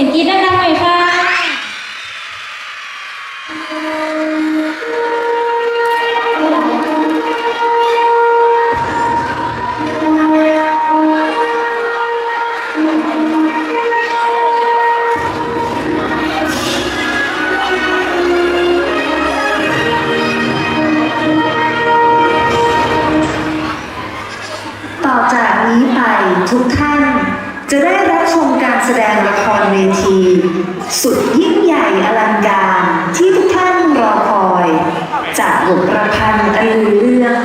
สียงกรี๊ดดังๆหน่อยค่ะ จะได้รับชมการแสดงละครเวที สุดยิ่งใหญ่อลังการที่ทุกท่านรอคอย จากบทประพันธ์อันลือเรื่อง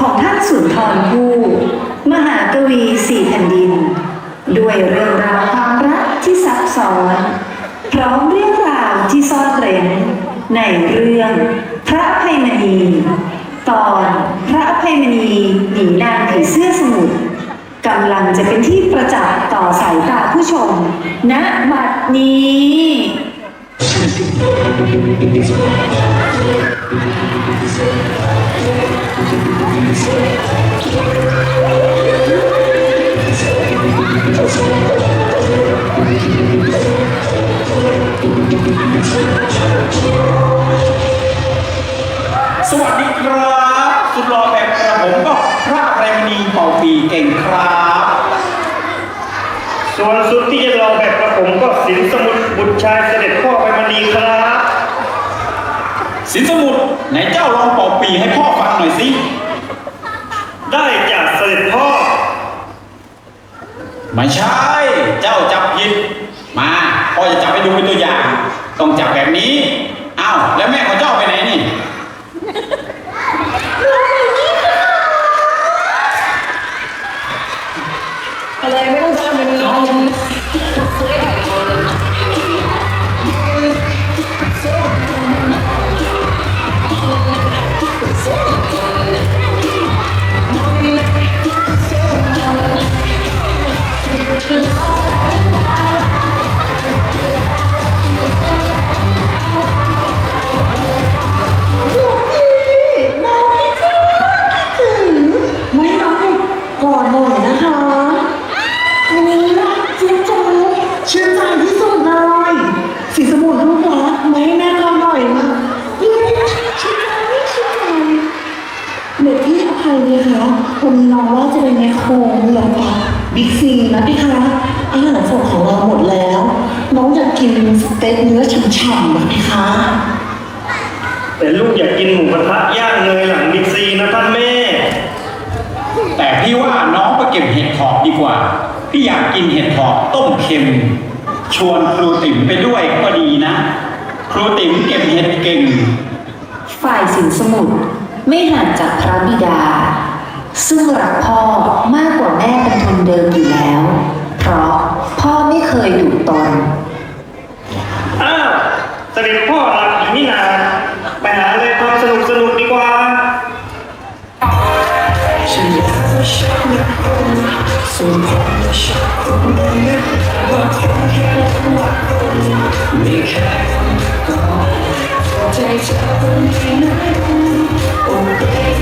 ของท่านสุนทรภู่มหากวีสี่แผ่นดิน ด้วยเรื่องราวความรักที่ซับซ้อนพร้อมเรื่องราวที่ซ่อนเร้นในเรื่องพระภัยมณี ตอนพระภัยมณีหนีนางผีเสื้อสมุทรำลังจะเป็นที่ประจักษ์ต่อสายตาผู้ชม ณ บัดนี้ สวัสดีครับ สุดหล่อแบบกระ ผมก็พระไพรมณีเป่าปีเก่งครับ ส่วนสุดที่จะรอแบบกระผมก็สินสมุทรบุตรชายเสด็จพ่อไปมณีครับ สินสมุทรไหนเจ้าลองเป่าปีให้พ่อฟังหน่อยสิ ได้จากเสด็จพ่อ ไม่ใช่ เจ้าจับผิด มา พ่อจะจับให้ดูเป็นตัวอย่าง ต้องจับแบบนี้ อ้าว แล้วแม่ของเจ้าไปไหน คะวันนี้น้องว่าจะเป็นแม่โคงเหรอคะบิ๊กซีนะพี่คะอาหารสดของเราหมดแล้ว น้องอยากกินสเต็กเนื้อฉ่ำๆนะพี่คะแต่ลูกอยากกินหมูกระทะย่างเนยหลังบิ๊กซีนะท่านแม่ แต่พี่ว่าน้องไปเก็บเห็ดถอบดีกว่า พี่อยากกินเห็ดถอบต้มเค็ม ชวนครูติ๋มไปด้วยก็ดีนะ ครูติ๋มเก็บเห็ดเก่ง ฝ่ายสินสมุทรไม่ห่างจากพระบิดา ซึ่งรักพ่อมากกว่าแม่เป็นทุนเดิมอยู่แล้ว เพราะพ่อไม่เคยดุตน อ้าวเสด็จพ่อหลับอยู่นี่นาไปหาอะไรความสนุกสนุกดีกว่านี่พวกเจ้าเป็น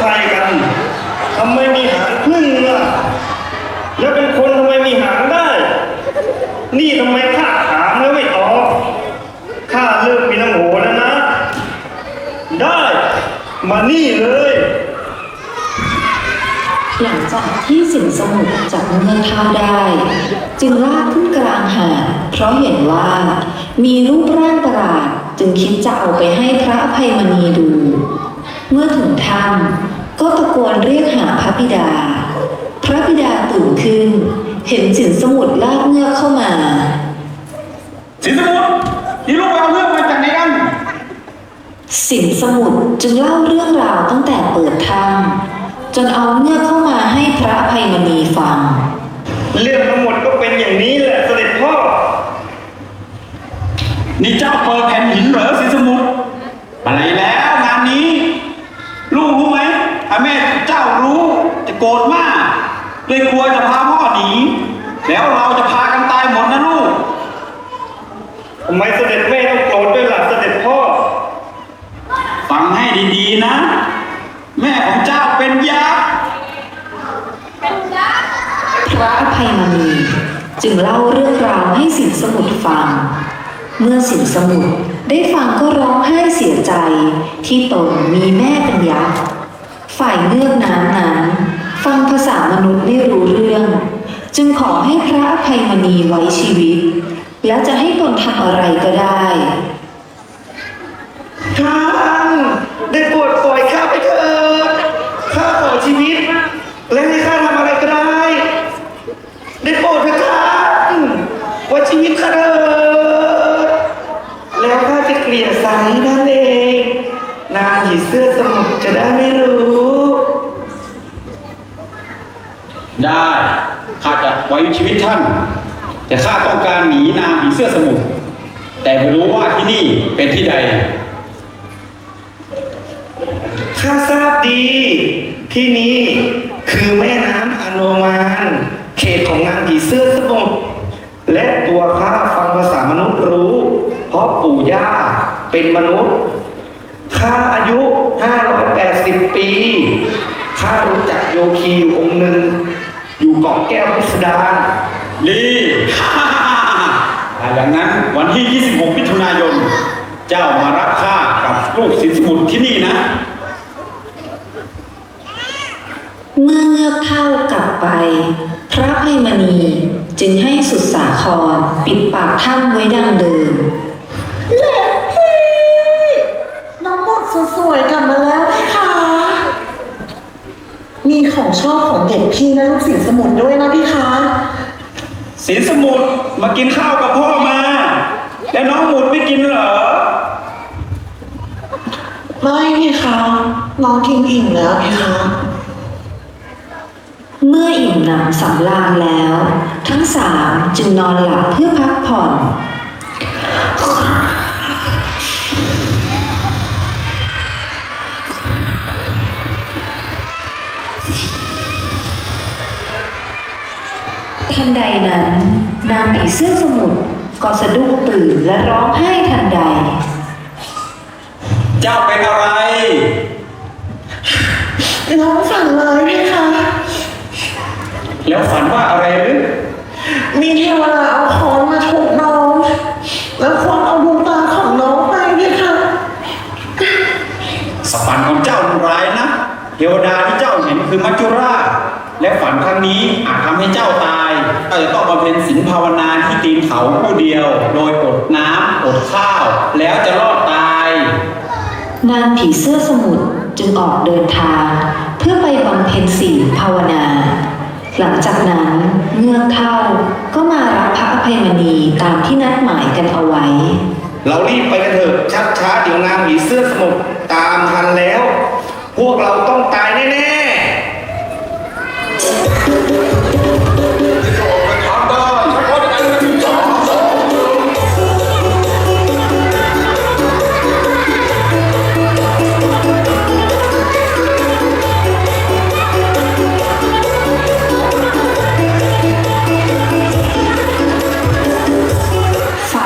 ใครกันทำไมมีหางพึ่งล่ะ แล้วเป็นคนทำไมมีหางได้ นี่ทำไมข้าถามแล้วไม่ตอบข้าเลิกมีน้ำโหแล้วนะ ได้ มานี่เลย หลัง จากที่สินสมุทรจับเงื่อนข้าวได้ จึงลากขึ้นกลางหาดเพราะเห็นว่า มีรูปร่างประหลาดจึงคิดจะเอาไปให้พระอภัยมณีดู เมื่อถึงถ้ำก็ตะโกนเรียกหาพระบิดา พระบิดาตื่นขึ้น เห็นสินสมุทรลากเงือกเข้ามา สินสมุทรนี่ลูกไปเอาเรื่องมาจากไหนกันสินสมุทรจึงเล่าเรื่องราวตั้งแต่เปิดถ้ำ จนเอาเงือกเข้ามาให้พระอภัยมณีฟัง เรื่องทั้งหมดก็เป็นอย่างนี้แหละเสด็จพ่อ นี่เจ้าเปิดแผ่นหินเหรอสินสมุทรอะไรแล้วงานนี้ ลูกรู้ไหมถ้าแม่เจ้ารู้จะโกรธมาก เลยกลัวจะพาพ่อหนี แล้วเราจะพากันตายหมดนะลูกทำไมเสด็จแม่ต้องโกรธด้วยล่ะเสด็จพ่อ ฟังให้ดีๆนะ แม่ของเจ้าเป็นยักษ์ ภัยมณี จึงเล่าเรื่องราวให้สินสมุทรฟัง เมื่อสินสมุทรได้ฟังก็ร้องไห้เสียใจที่ตนมีแม่เป็นยักษ์ฝ่ายเงือกน้ำนั้นฟังภาษามนุษย์ไม่รู้เรื่อง จึงขอให้พระอภัยมณีไว้ชีวิต แล้วจะให้ตนทำอะไรก็ได้ท่านได้โปรดปล่อยข้าไปเถิดาขอชีวิต และให้ข้าทำอะไรก็ได้ ได้โปรดเถิดท่านไว่าชีวิตข้าเถิดแล้วข้าจะเกลี่ยสายนั่นเอง นางผีเสื้อสมุทรจะได้ไม่รู้ ได้ ข้าจะไว้ชีวิตท่าน แต่ข้าต้องการหนีนางผีเสื้อสมุทรแต่ไม่รู้ว่าที่นี่เป็นที่ใดข้าทราบดีที่นี่คือแม่น้ำอโนมานเขตของนางผีเสื้อสมุทรและตัวข้าฟังภาษามนุษย์รู้ เพราะปู่ย่าเป็นมนุษย์ข้าอายุ 580 ปีข้ารู้จักโยคีอยู่องค์หนึ่ง อยู่เกาะแก้วพิสดารลีถ้าอย่างนั้นวันที่ 26 มิถุนายน เจ้ามารับข้ากับลูกสินสมุทรที่นี่นะ เมื่อเงือกเท่ากลับไป พระภัยมณีจึงให้สุดสาครปิดปากถ้ำไว้ดังเดิมน้องบทสวยๆกลับมาแล้วไห มคะมีของชอบของเด็กพี่และลูกศิษย์สมุนด้วยนะพี่คะสินสมุทรมากินข้าวกับพ่อมา แล้วน้องหมุดไม่กินเหรอ ไม่พี่คะน้องกินอิ่มแล้วพี่คะเมื่ออิ่มหนำสำราญแล้ว ทั้งสามจึงนอนหลับเพื่อพักผ่อน นใดนั้น นางผีเสื้อสมุทรก็สะดุ้งตื่นและร้องไห้ทันใด เจ้าเป็นอะไร น้องฝันเลยพี่คะ แล้วฝันว่าอะไรหรือมีเทวดาเอาค้อนมาทุบน้อง แล้วควงเอาดวงตาของน้องไปพี่คะสฝันของเจ้ามันร้ายนะ เทวดาที่เจ้าเห็นคือมัจจุราช และฝันครั้งนี้อาจทำให้เจ้าตายเจ้าจะต้องบำเพ็ญศีลภาวนาที่ตีนเขาผู้เดียว โดยอดน้ำอดข้าว แล้วจะรอดตาย นางผีเสื้อสมุทรจึงออกเดินทาง เพื่อไปบำเพ็ญศีลภาวนา หลังจากนั้นเงือกเท่าก็มารับพระอภัยมณีตามที่นัดหมายกันเอาไว้ เรารีบไปกันเถอะชักช้าเดี๋ยวนางผีเสื้อสมุทรตามทันแล้ว พวกเราต้องตายแน่ๆฝ่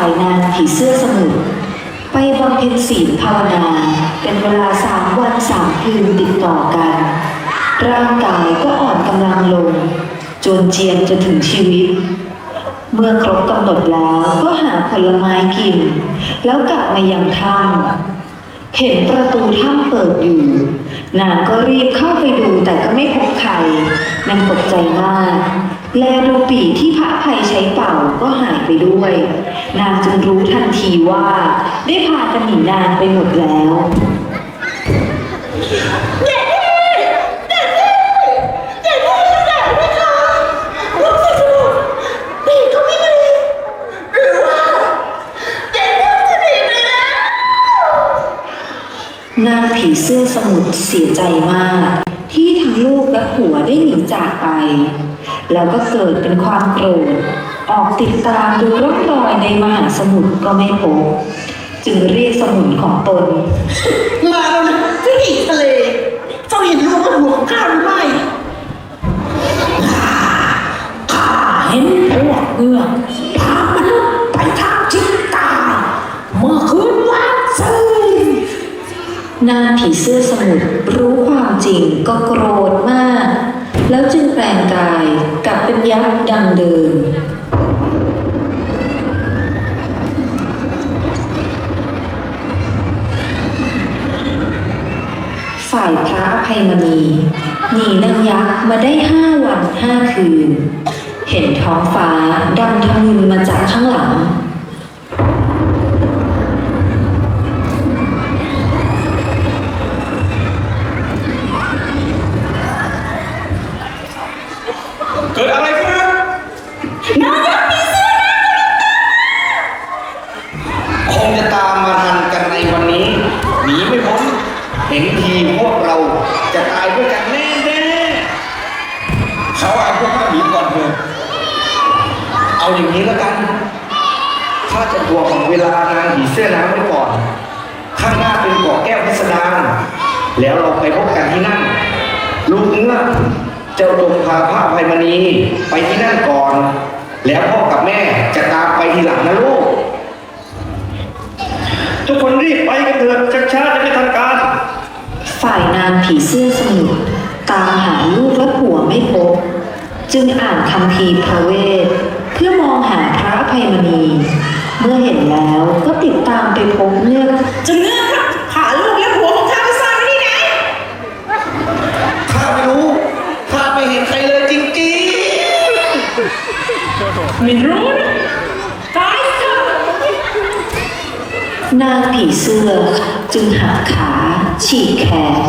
ายนางผีเสื้อสมุทรไปบำเพ็ญศีลภาวนา เป็นเวลาสามวันสามคืนติดต่อกัน ร่างกายก็อ่อนกำลังลง จนเจียนจะถึงชีวิต เมื่อครบกำหนดแล้วก็หาผลไม้กิน แล้วกลับมายังถ้ำเห็นประตูถ้ำเปิดอยู่ นางก็รีบเข้าไปดูแต่ก็ไม่พบใครนางตกใจมาก แลดูปีที่พระภัยใช้เป่าก็หายไปด้วย นางจึงรู้ทันทีว่า ได้พากันหนีนางไปหมดแล้ว ลูกศิษย์สมุนปีกก็ไม่มีหรือว่าเด็กเริ่มจะหนีไปแล้ว นางผีเสื้อสมุทร เสียใจมาก ที่ทั้งลูกและผัวได้หนีจากไป แล้วก็เกิดเป็นความโกรธออกติดตามดูร่องรอยในมหาสมุทรก็ไม่พบจึงเรียกสมุนของตนมา ผีเสื้อสมุทรรู้ความจริงก็โกรธมาก แล้วจึงแปลงกายกลับเป็นยักษ์ดังเดิมฝ่ายพระอภัยมณีหนีนางยักษ์มาได้ห้าวันห้าคืน เห็นท้องฟ้าดำทะมึนมาจากข้างหลัง อาอย่างนี้แล้วกัน ถ้าจะตัวของเวลานางผีเสื้อน้ำไว้ก่อน ข้างหน้าเป็นเกาะแก้วพิสดารแล้วเราไปพบกันที่นั่น ลูกเงือกเจ้าจงพาพระภัยมณีไปที่นั่นก่อน แล้วพ่อกับแม่จะตามไปทีหลังนะลูก ทุกคนรีบไปกันเถอะช้าๆจะไม่ทันการ ฝ่ายนางผีเสื้อสมุทรตามหาลูกและผัวไม่พบ จึงอ่านคำพีพระเวท พื่อมองหาพระอภัยมณี เมื่อเห็นแล้วก็ติดตามไปพบเงือกจะเงือกหาลูกและผัวของข้าไปซ่อนไว้ที่ไหนข้าไม่รู้ข้าไม่เห็นใครเลยจริงไม่รู้นะตายเถอะนางผีเสื้อจึงหักขาฉีกแขน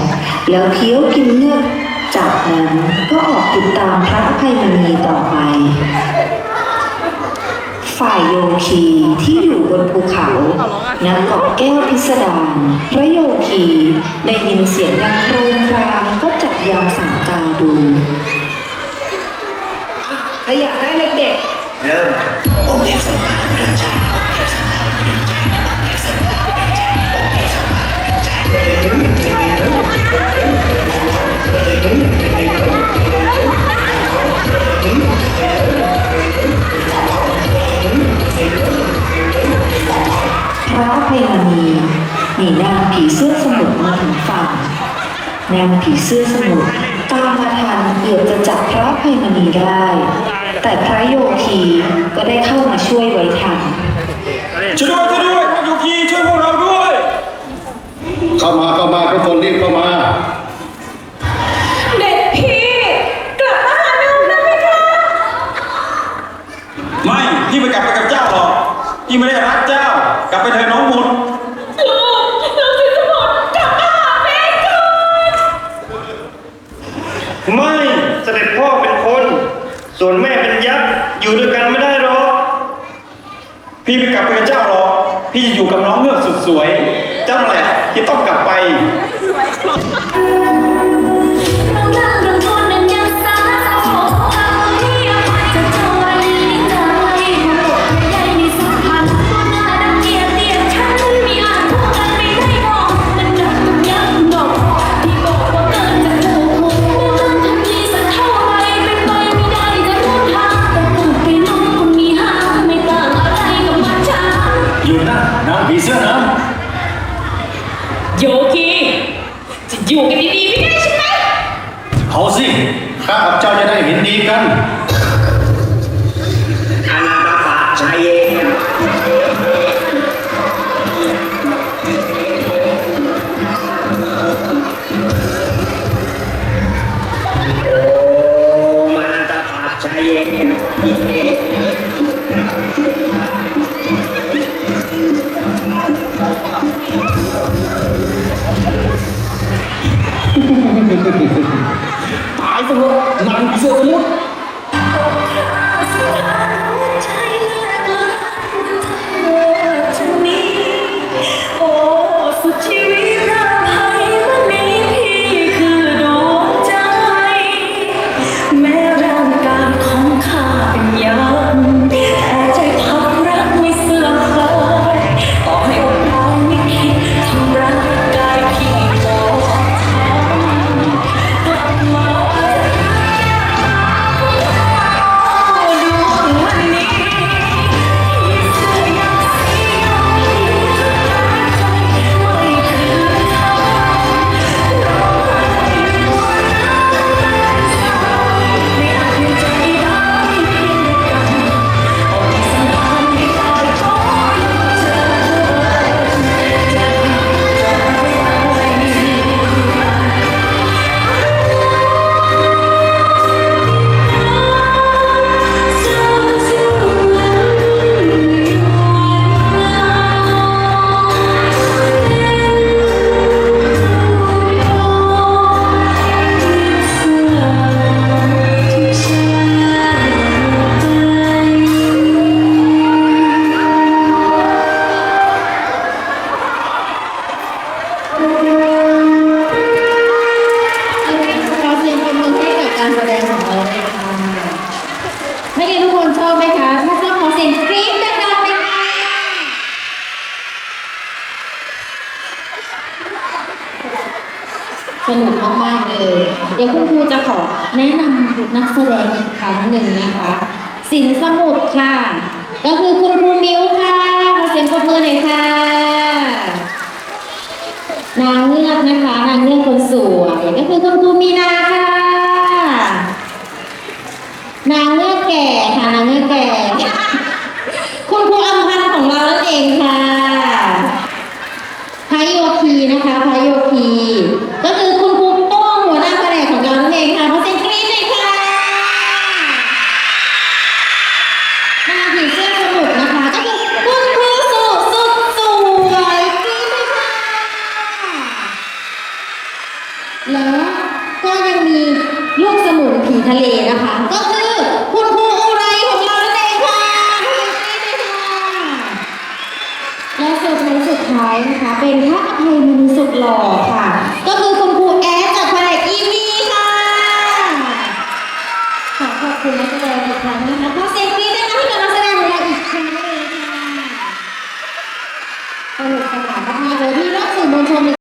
แล้วเคี้ยวกินเลือดจากนั้นก็ออกติดตามพระอภัยมณีต่อไป ฝ่ายโยคีที่อยู่บนภูเขาณเกาะแก้วพิสดารพระโยคีได้ยินเสียงดังโครมครามก็จับยามสังกาดูใครอยากได้เด็กๆเริ่มพระอภัยมณีหนี นางผีเสื้อสมุทรมาถึงฝั่งนางผีเสื้อสมุทรตามมาทันเกือบจะจับพระอภัยมณีได้ แต่พระโยคีก็ได้เข้ามาช่วยไว้ทันช่วยด้วยช่วยด้วยพระยุคีช่วยพวกเราด้วย เข้ามาเข้ามาทุกคนรีบเข้ามา ไม่เสด็จพ่อเป็นคน ส่วนแม่เป็นยักษ์อยู่ด้วยกันไม่ได้หรอกพี่ไม่กลับไปกับเจ้าหรอกพี่จะอยู่กับน้องเงือกสุดสวย เจ้าแหละที่ต้องกลับไป ดี๋ยวคุณครูจะขอแนะนำนักแสดงอีกครั้งหนึ่งนะคะสินสมุทรค่ะ ก็คือคุณครูมิ้วค่ะขอเสียงปรบมือหน่อยค่ะนางเงือกนะคะนางเงือกคนสวยก็คือคุณครูมีนาค่ะ นางเงือกแก่ค่ะนางเงือกแก่คุณครูอำพันธ์ของเรานั่นเองค่ะพระโยคีนะคะพระโย ว้นะคะ เป็นพระอภัยมณีสุดหล่อค่ะ ก็คือคุณครูแอดจากแผนกอีวีค่ะ ขอขอบคุณนักแสดงอีกครั้งนะคะขอเสียงกรี๊ดด้วยนะให้กับนักแสดงของเราอีกครั้งเลยค่ะสนุกสนานมากๆเลยที่รับสื่อมวลชน